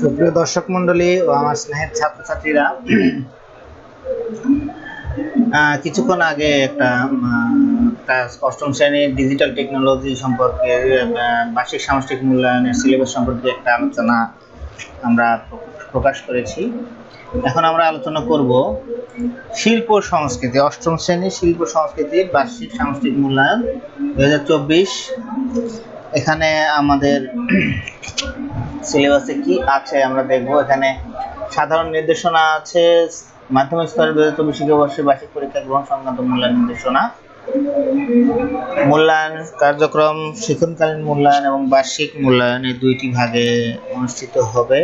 সুপ্রিয় দর্শক মন্ডলী ও আমার স্নেহের ছাত্রছাত্রীরা কিছুক্ষণ আগে একটা অষ্টম শ্রেণির ডিজিটাল টেকনোলজি সম্পর্কে বার্ষিক সামষ্টিক মূল্যায়নের সিলেবাস সম্পর্কে একটা আলোচনা আমরা প্রকাশ করেছি। এখন আমরা আলোচনা করব শিল্প সংস্কৃতি, অষ্টম শ্রেণির শিল্প সংস্কৃতির বার্ষিক সামষ্টিক মূল্যায়ন দু হাজার চব্বিশ। এখানে আমাদের সিলেবাসে কি আছে আমরা দেখব। এখানে সাধারণ নির্দেশনা আছে, মাধ্যমিক স্তরে দু হাজার চব্বিশ শিক্ষাবর্ষে বার্ষিক পরীক্ষা গ্রহণ সংক্রান্ত মূল্যায়ন নির্দেশনা, মূল্যায়ন কার্যক্রম, শিক্ষণকালীন মূল্যায়ন এবং বার্ষিক মূল্যায়ন এই দুইটি ভাগে অনুষ্ঠিত হবে।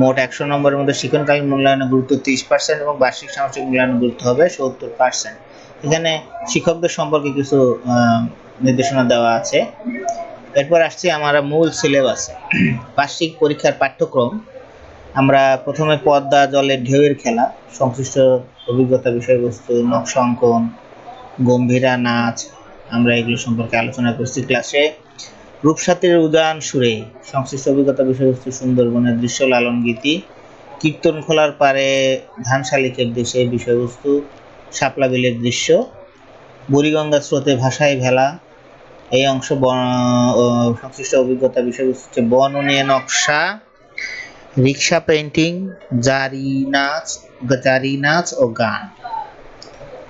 মোট একশো নম্বরের মধ্যে শিক্ষণকালীন মূল্যায়নের গুরুত্ব তিরিশ পার্সেন্ট এবং বার্ষিক সামষ্টিক মূল্যায়নের গুরুত্ব হবে সত্তর পার্সেন্ট। এখানে শিক্ষকদের সম্পর্কে কিছু নির্দেশনা দেওয়া আছে। এরপর আসছি আমরা মূল সিলেবাসে বার্ষিক পরীক্ষার পাঠ্যক্রম, আমরা প্রথমে পদ্মা জলের ঢেউয়ের খেলা, সংশ্লিষ্ট অভিজ্ঞতা বিষয়বস্তু, নকশা অঙ্কন, গম্ভীরা নাচ, আমরা এগুলো সম্পর্কে আলোচনা করছি ক্লাসে রূপসাতের উদান সুরে, সংশ্লিষ্ট অভিজ্ঞতা বিষয়বস্তু, সুন্দরবনের দৃশ্য লালন গীতি, কীর্তন খোলার পারে ধান শালিকের দেশে বিষয়বস্তু, শাপলা বিলের দৃশ্য, বুড়িগঙ্গা স্রোতে ভাষায় ভেলা এই অংশ সংশ্লিষ্ট অভিজ্ঞতা বিষয়বস্তু হচ্ছে বন নিয়ে নকশা, রিক্সা পেন্টিং জারি নাচ জারি নাচ ও গান।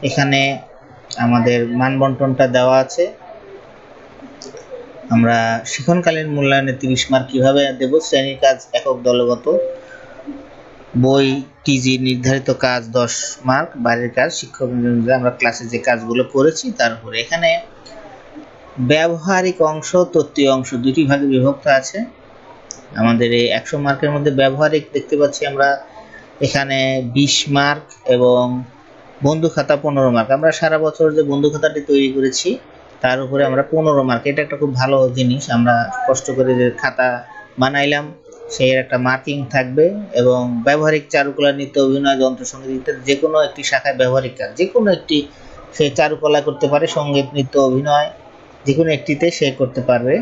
এখানে আমাদের মানবন্টনটা দেওয়া আছে। আমরা শিখনকালীন মূল্যায়নে তিরিশ মার্ক কীভাবে দেব, শ্রেণির কাজ একক দলগত। বই টিজি নির্ধারিত কাজ দশ মার্ক বাইরের কাজ, শিক্ষক আমরা ক্লাসে যে কাজগুলো করেছি তার উপরে এখানে ব্যবহারিক অংশ, তত্ত্বীয় অংশ দুটি ভাগে বিভক্ত আছে। আমাদের এই একশো মার্কের মধ্যে ব্যবহারিক দেখতে পাচ্ছি আমরা এখানে বিশ মার্ক এবং বন্ধু খাতা পনেরো মার্ক। আমরা সারা বছর যে বন্ধু খাতাটি তৈরি করেছি, তার উপরে আমরা পনেরো মার্ক। এটা একটা খুব ভালো জিনিস, আমরা কষ্ট করে যে খাতা বানাইলাম, সেই একটা মার্কিং থাকবে এবং ব্যবহারিক চারুকলা, নৃত্য অভিনয় যন্ত্রসঙ্গীত ইত্যাদি যে কোনো একটি শাখায় ব্যবহারিক কাজ, যে কোনো একটি সে চারুকলা করতে পারে, সংগীত, নৃত্য অভিনয় যে কোনো একটিতে সে করতে পারবে।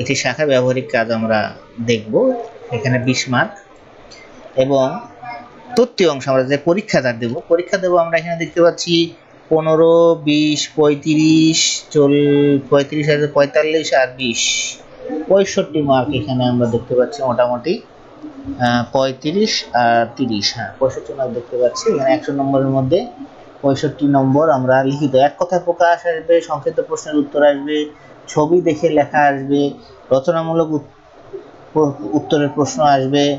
এটি শাখা ব্যবহারিক কাজ আমরা দেখব। এখানে বিশ মার্ক এবং তত্ত্বীয় অংশ আমরা যে পরীক্ষাটা দেব, পরীক্ষা দেব আমরা এখানে দেখতে পাচ্ছি পনেরো, বিশ, পঁয়ত্রিশ, চল, পঁয়ত্রিশ হাজার, পঁয়তাল্লিশ আর বিশ। পঁয়ষট্টি মার্ক এখানে আমরা দেখতে পাচ্ছি মোটামুটি পঁয়ত্রিশ আর তিরিশ। হ্যাঁ পঁয়ষট্টি মার্ক দেখতে পাচ্ছি। এখানে একশো নম্বরের মধ্যে পঁয়ষট্টি নম্বর, আমরা লিখিত। এক কথায় প্রকাশ আসবে, সংক্ষিপ্ত প্রশ্নের উত্তর আসবে, ছবি দেখে লেখা আসবে, রচনামূলক উত- উত্তরের প্রশ্ন আসবে।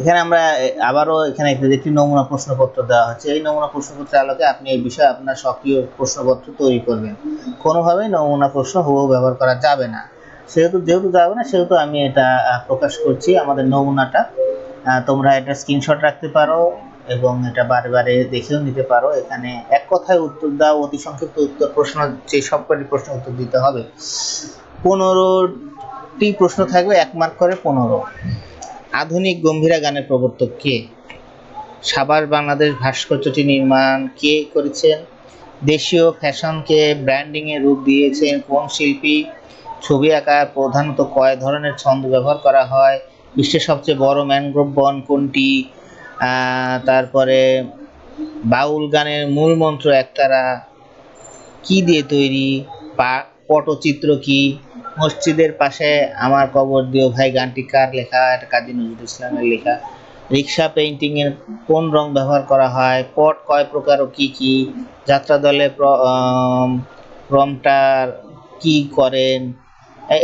এখানে আমরা আবারও এখানে একটি একটি নমুনা প্রশ্নপত্র দেওয়া হচ্ছে, এই নমুনা প্রশ্নপত্রের আলোকে আপনি এই বিষয়ে আপনার সক্রিয় প্রশ্নপত্র তৈরি করবেন। কোনোভাবেই নমুনা প্রশ্ন হুবহু ব্যবহার করা যাবে না। সেহেতু, যেহেতু যাবে না, সেহেতু আমি এটা প্রকাশ করছি আমাদের নমুনাটা। তোমরা এটা স্ক্রিনশট রাখতে পারো। এবং এটা বারে দেখেও নিতে পারো। এখানে এক কথায় উত্তর দাও, অতি সংক্ষিপ্ত উত্তর প্রশ্ন, যে সবকটি প্রশ্ন উত্তর দিতে হবে। পনেরোটি প্রশ্ন থাকবে, এক মার্ক করে পনেরো। আধুনিক গম্ভীরা গানের প্রবর্তক কে? সাবার বাংলাদেশ ভাস্কর্যটি নির্মাণ কে করেছেন? দেশীয় ফ্যাশনকে ব্র্যান্ডিং এ রূপ দিয়েছেন কোন শিল্পী? ছবি আঁকার প্রধানত কয় ধরনের ছন্দ ব্যবহার করা হয়? বিশ্বের সবচেয়ে বড় ম্যানগ্রোভ বন কোনটি? তারপরে বাউল গানের মূল মন্ত্র একতারা, কি দিয়ে তৈরি পটচিত্র কি? মসজিদের পাশে আমার কবর দিও ভাই, গানটি কার লেখা? এটা কাজী নজরুল ইসলামের লেখা। রিক্সা পেইন্টিং এর কোন রং ব্যবহার করা হয়? পট কয় প্রকার ও কি কি? যাত্রা দলে প্রমটার কি করেন?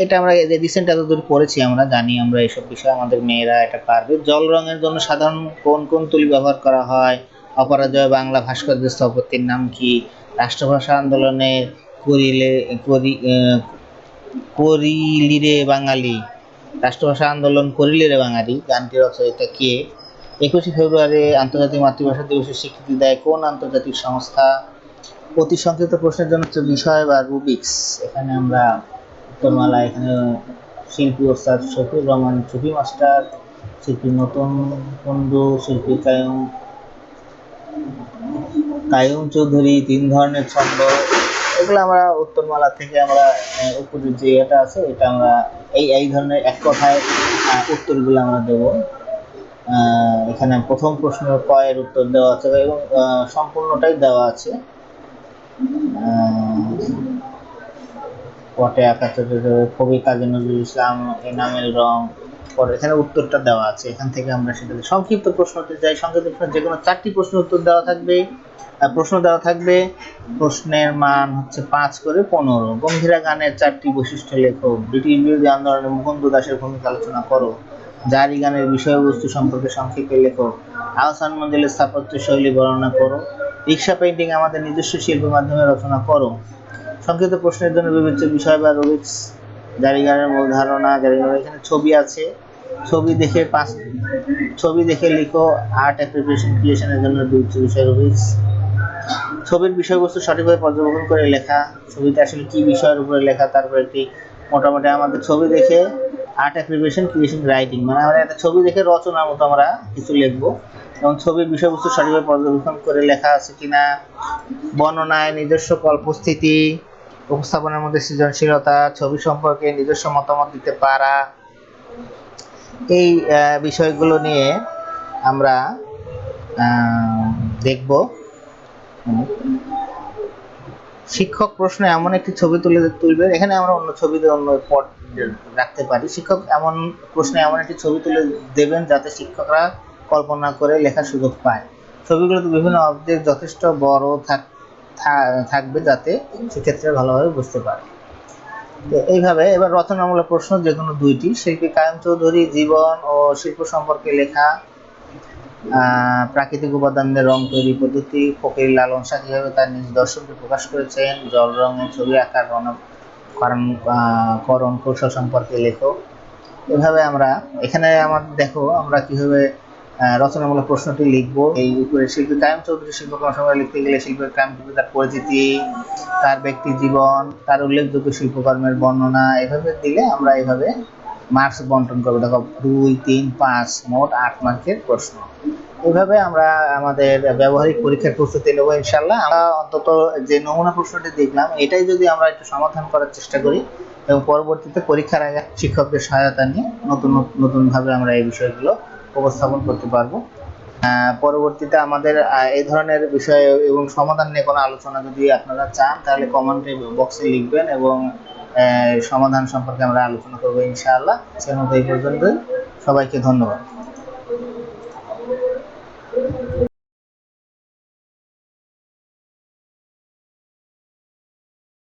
এটা আমরা রিসেন্ট এতদূর পড়েছি আমরা, জানি আমরা এসব বিষয়ে আমাদের মেয়েরা এটা পারবে। জল রঙের জন্য সাধারণ কোন কোন তুলি ব্যবহার করা হয়? অপরাজয় বাংলা ভাস্কর্য স্থপতির নাম কি? রাষ্ট্রভাষা আন্দোলনের করিলে, করি করিলিরে বাঙালি? রাষ্ট্রভাষা আন্দোলন করিলিরে বাঙালি? গানটি রচয়িতা কে? একুশে ফেব্রুয়ারি আন্তর্জাতিক মাতৃভাষা দিবসের স্বীকৃতি দেয় কোন আন্তর্জাতিক সংস্থা? অতি সংক্ষিপ্ত প্রশ্নের জন্য বিষয় বা রুবিক্স। এখানে আমরা উত্তরমালা এখানে শিল্পী ওস্তাদ শফিউর রহমান শফি মাস্টার, শিল্পী নতুন বন্ধু শিল্পী কায়ুম কায়ুম চৌধুরী, তিন ধরনের ছন্দ। এগুলো আমরা উত্তরমালা থেকে আমরা উপরের যে এটা আছে, এটা আমরা এই এই ধরনের এক কথায় উত্তরগুলো আমরা দেব। এখানে প্রথম প্রশ্ন, কয়ের উত্তর দেওয়া আছে এবং সম্পূর্ণটাই দেওয়া আছে। পটে আঁকা কবি কাজী নজরুল ইসলাম, এনামেল রং, পরে এখানে উত্তরটা দেওয়া আছে। এখান থেকে আমরা সেটা সংক্ষিপ্ত প্রশ্নতে যাই সংক্ষিপ্ত প্রশ্ন যে কোনো চারটি প্রশ্ন উত্তর দেওয়া থাকবে। প্রশ্ন দেওয়া থাকবে, প্রশ্নের মান হচ্ছে পাঁচ করে পনেরো। গম্ভীরা গানের চারটি বৈশিষ্ট্য লেখো। ব্রিটিশ বিরোধী আন্দোলনে মুকুন্দ দাসের ভূমিকা আলোচনা করো। জারি গানের বিষয়বস্তু সম্পর্কে সংক্ষেপে লেখো। আহসান মঞ্জিলের স্থাপত্য শৈলী বর্ণনা করো। রিক্সা পেইন্টিং আমাদের নিজস্ব শিল্পের মাধ্যমে রচনা করো। সংক্ষিপ্ত প্রশ্নের জন্য বিবেচ্য বিষয় বা রুবিক্স জারিগানের মূল ধারণা, জারিগানের এখানে ছবি আছে। ছবি দেখে পাঁচ ছবি দেখে লিখো আর্ট অ্যাপ্রিসিয়েশন ক্রিয়েশনের জন্য বিবেচ্য বিষয় রুবিক্স ছবির বিষয়বস্তু সঠিকভাবে পর্যবেক্ষণ করে লেখা, ছবিতে আসলে কি বিষয়ের উপরে লেখা, তারপর একটি মোটামুটি আমাদের ছবি দেখে আর্ট অ্যাপ্রিসিয়েশন ক্রিয়েশন রাইটিং মানে আমরা একটা ছবি দেখে রচনার মতো আমরা কিছু লিখব। এবং ছবির বিষয়বস্তু সঠিকভাবে পর্যবেক্ষণ করে লেখা আছে কিনা, বর্ণনায় নিজস্ব কল্পস্থিতি উপস্থাপনের মধ্যে সৃজনশীলতা, ছবি সম্পর্কে নিজস্ব মতামত দিতে পারা। এই বিষয়গুলো নিয়ে আমরা দেখব। শিক্ষক প্রশ্নে এমন একটি ছবি তুলে তুলবে এখানে আমরা অন্য ছবিতে অন্য পট রাখতে পারি। শিক্ষক এমন প্রশ্নে এমন একটি ছবি তুলে দেবেন যাতে শিক্ষকরা কল্পনা করে লেখার সুযোগ পায়। ছবিগুলোতে বিভিন্ন অবজেক্ট যথেষ্ট বড় থাক- থাকবে যাতে সেক্ষেত্রে ভালোভাবে বুঝতে পারে। এইভাবে এবার রচনামূলক প্রশ্ন যে কোনো দুইটি, শিল্পী কায়ম চৌধুরী, জীবন ও শিল্প সম্পর্কে লেখা প্রাকৃতিক উপাদানের রং তৈরি পদ্ধতি, ফকির লালন শাহ কীভাবে তার নিজ দর্শনকে প্রকাশ করেছেন, জল রঙের ছবি আঁকার রণ কারণ করণ, কৌশল সম্পর্কে লেখো। এভাবে আমরা, এখানে আমার দেখো আমরা কীভাবে রচনামূলক প্রশ্নটি লিখব। এই উপরে শিল্পী কায়ম চৌধুরী শিল্পকর্ম সম্পর্কে লিখতে গেলে শিল্পের কায়ম চৌধুরী তার পরিচিতি, তার ব্যক্তি জীবন, তার উল্লেখযোগ্য শিল্পকর্মের বর্ণনা, এভাবে দিলে আমরা এভাবে মার্কস বন্টন করব। দেখো, দুই, তিন, পাঁচ, মোট আট মার্কের প্রশ্ন। এভাবে আমরা আমাদের ব্যবহারিক পরীক্ষার প্রস্তুতি নেব ইনশাল্লাহ আমরা অন্তত যে নমুনা প্রশ্নটি দেখলাম, এটাই যদি আমরা একটু সমাধান করার চেষ্টা করি, এবং পরবর্তীতে পরীক্ষার আগে শিক্ষকদের সহায়তা নিয়ে নতুন নতুন ভাবে আমরা এই বিষয়গুলো উপস্থাপন করতে পারব। পরবর্তীতে আমাদের এই ধরনের বিষয় এবং সমাধান নিয়ে কোনো আলোচনা যদি আপনারা চান, তাহলে কমেন্ট বক্সে লিখবেন এবং সমাধান সম্পর্কে আমরা আলোচনা করব ইনশাআল্লাহ। সে মতো এই পর্যন্ত সবাইকে ধন্যবাদ।